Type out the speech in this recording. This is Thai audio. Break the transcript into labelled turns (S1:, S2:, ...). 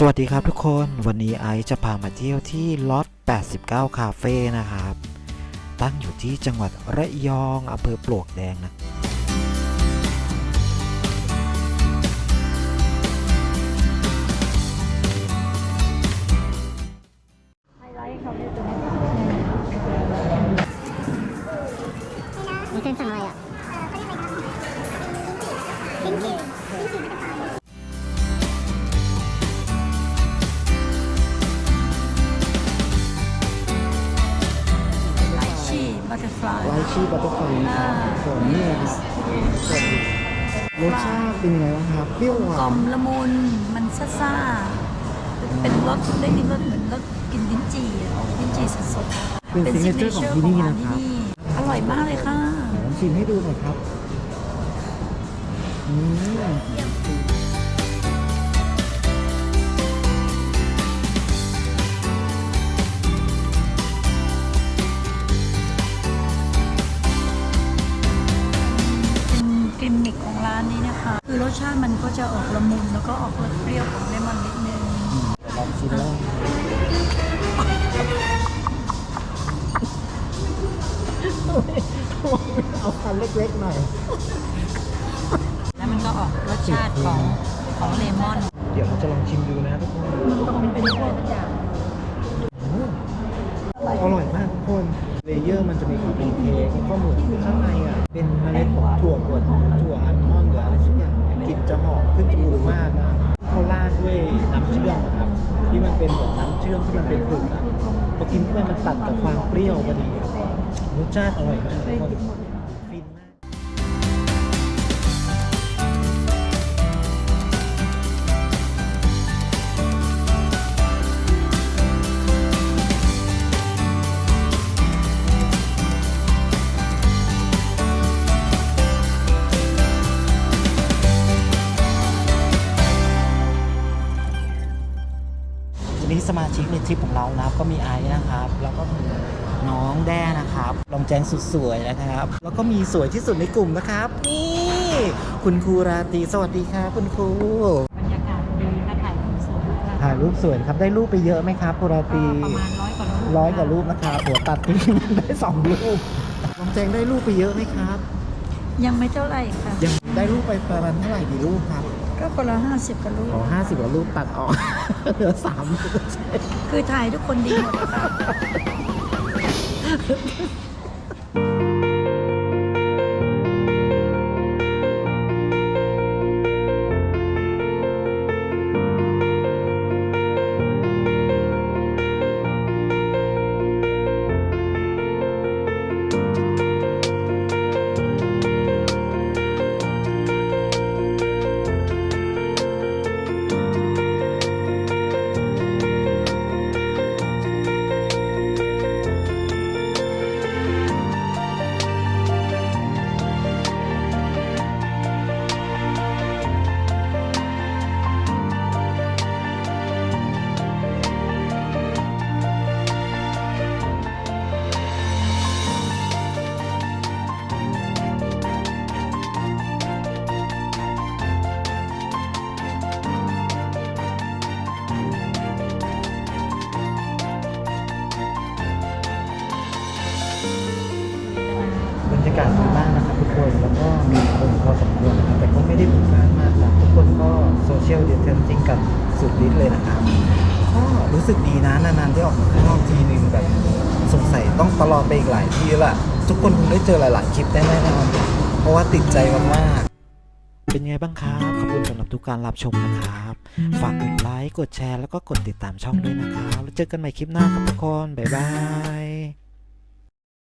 S1: สวัสดีครับทุกคนวันนี้ไอซ์จะพามาเที่ยวที่ล็อต 89 คาเฟ่นะครับ ตั้งอยู่ที่จังหวัดระยองอำเภอปลวกแดงนะ
S2: ไฮไลท์เขาเนี่ยตัวนี้
S3: เส้นสั่งอะไรอะ
S2: ฟลาย
S1: ไลชี่บัตเตอร์ฟลายนะครับส่วนนี้นะครับสวัสดีรสชาติเป็นยังไงบ้างครับเปรี้ยวห
S2: กล
S1: วาน
S2: มละมุนมันซ่าๆเป็นรสได้รสเหมือนรสกินลิ้นจี่อะลิ้นจี่สดๆ
S1: เป็นซิกเนเจอร์ของที่นี่นะครับ
S2: ที่นี่อร่อยมากเลยค่ะ
S1: ลองชิมให้ดูหน่อยครับอืมา
S2: นนี้นะคะ คือรสชาติมันก็จะออกละมุนแล้วก็ออกรสเปรี้ยวของเลมอนนิดนึง
S1: ลองชิมแล้วเอาคันเล็กๆหน่อย
S2: แล้วมันก็ออกรสชาติของของเลมอน
S1: เดี๋ยวเราจะลองชิมดูนะทุกคน
S2: มันเป็นอะไรสักอย่าง
S1: อร่อยมากทุกคน เลเยอร์มันจะมีความเป็นเค้กแล้วก็เหมือนข้างในอะ เป็นเมล็ดของถั่วบด จะหอมขึ้นจมูกมากนะเขาราดด้วยน้ำเชื่อมนะครับ ที่มันเป็นแบบน้ำเชื่อมที่มันเป็นผึกอะพอกินเข้าไปมันตัดกับความเปรี้ยวพอดีครับรสชาติอร่อยมากทุกค มาชิกในทริปของเรานะครับ ก็มีไอซ์นะครับ แล้วก็มีน้องแด้นะครับรองแจงสุดสวยนะครับ แล้วก็มีสวยที่สุดในกลุ่มนะครับ นี่คุณครูราตรีสวัสดีครับคุณครู
S2: บรรยากาศดีและถ่ายรูปสวยค่ะ
S1: ถ่ายรูปสวยครับได้รูปไปเยอะไหมครับครูราตรี
S2: ประมาณร้อยกว่ารูป
S1: ร้อยกว่ารูปนะครับหัวตัดทิ้งได้สองรูปรองแจงได้รูปไปเยอะไหมครับ
S2: ยังไม่เท่าไหร่ค่ะ
S1: ยังได้รูปไปประมาณเท่าไหร่กี่รูปครับ
S2: ก็คนละห้าสิบกว่ารูป
S1: ขอห้าสิบกว่ารูปตัดออก เหลือสามรูป
S2: คือถ่ายทุกคนดีหมดเลยค่ะ กาศดีมากนะครับทุกคนแล้วก็มีคนพอสมควรนะครับแต่ก็ไม่ได้บุกบ้านมากนะทุกคนก็โซเชียลเดียเทนซิ่งกันสุดฤทธิ์เลยนะครับก็รู้สึกดีนะนานๆได้ออกมาข้างนอกทีนึงแบบสงสัยต้องตลอดไปอีกหลายที่ละทุกคนคงได้เจอหลาย ๆ คลิปแน่นอนเพราะว่าติดใจมากๆเป็นไงบ้างครับ ขอบคุณสำหรับทุกการรับชมนะครับ ฝากกดไลค์ กดแชร์ แล้วก็กดติดตามช่องด้วยนะครับ แล้วเจอกันใหม่คลิปหน้าครับทุกคน บ๊ายบาย